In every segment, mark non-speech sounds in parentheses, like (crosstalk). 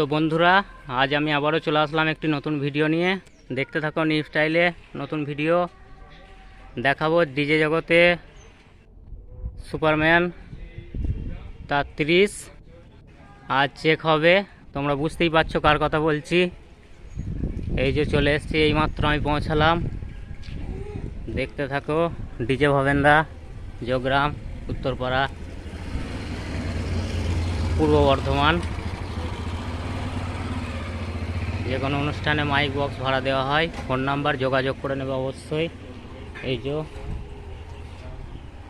তো বন্ধুরা, আজ আমি আবারও চলে আসলাম একটি নতুন ভিডিও নিয়ে। দেখতে থাকো নিউ স্টাইলে নতুন ভিডিও। দেখাবো ডিজে জগতে সুপারম্যান তার তিরিশ। আজ চেক হবে, তোমরা বুঝতেই পারছ কার কথা বলছি। এই যে চলে এসেছি, এইমাত্র আমি পৌঁছালাম। দেখতে থাকো, ডিজে ভবেন্দা যোগগ্রাম উত্তরপাড়া, পূর্ব বর্ধমান। যে কোনো অনুষ্ঠানে মাইক বক্স ভাড়া দেওয়া হয়। ফোন নাম্বার যোগাযোগ করে নেবে অবশ্যই। এই যে।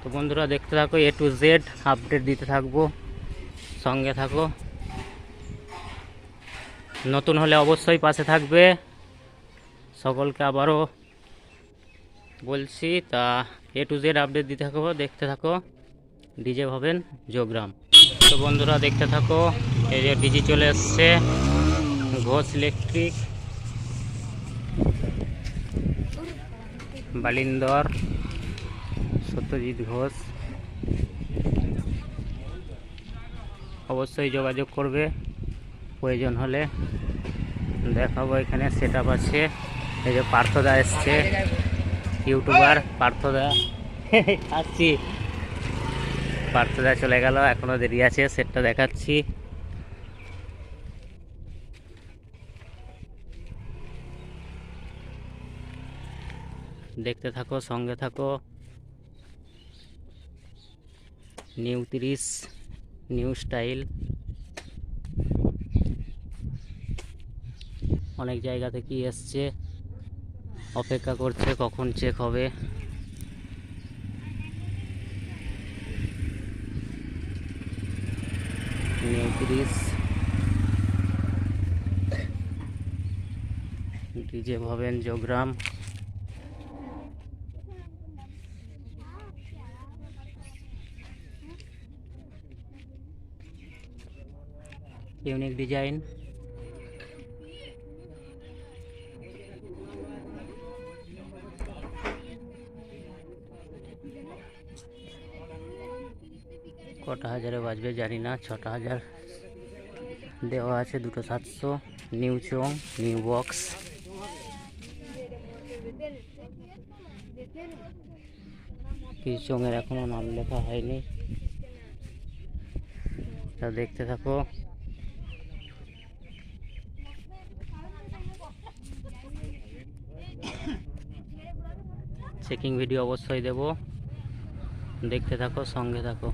তো বন্ধুরা, দেখতে থাকো এ টু জেড আপডেট দিতে থাকব। সঙ্গে থাকো। নতুন হলে অবশ্যই পাশে থাকবে। সকলকে আবারও বলছি, তা এ টু জেড আপডেট দিতে থাকব দেখতে থাকো। ডিজে ভাবেন যোগগ্রাম তো বন্ধুরা, দেখতে থাকো, এই যে ডিজি চলে এসছে। ঘোষ ইলেকট্রিক, বালিন্দর, সত্যজিৎ ঘোষ। অবশ্যই যোগাযোগ করবে, প্রয়োজন হলে দেখাবো এখানে সেট আপ আছে। এই যে পার্থদা এসছে ইউটিউবার পার্থদা। (laughs) আসছি। পার্থদা চলে গেল, এখনও দেরি আছে সেটটা দেখাচ্ছি। দেখতে থাকো, সঙ্গে থাকো। নিউ তিরিশ, নিউ স্টাইল। অনেক জায়গা থেকেই এসছে। অপেক্ষা করছে কখন চেক হবে। নিউ ডিজে ভবেন যোগগ্রাম ইউনিক ডিজাইন। কটা হাজারে বাজবে জানি না, ছটা হাজার দেওয়া আছে দুটো সাতশো। নিউ চং, নিউ বক্স। কিছু চঙের এখনও নাম লেখা হয়নি। তা দেখতে থাকো। চেকিং ভিডিও অবশ্যই দেব। দেখতে থাকো সঙ্গে থাকো।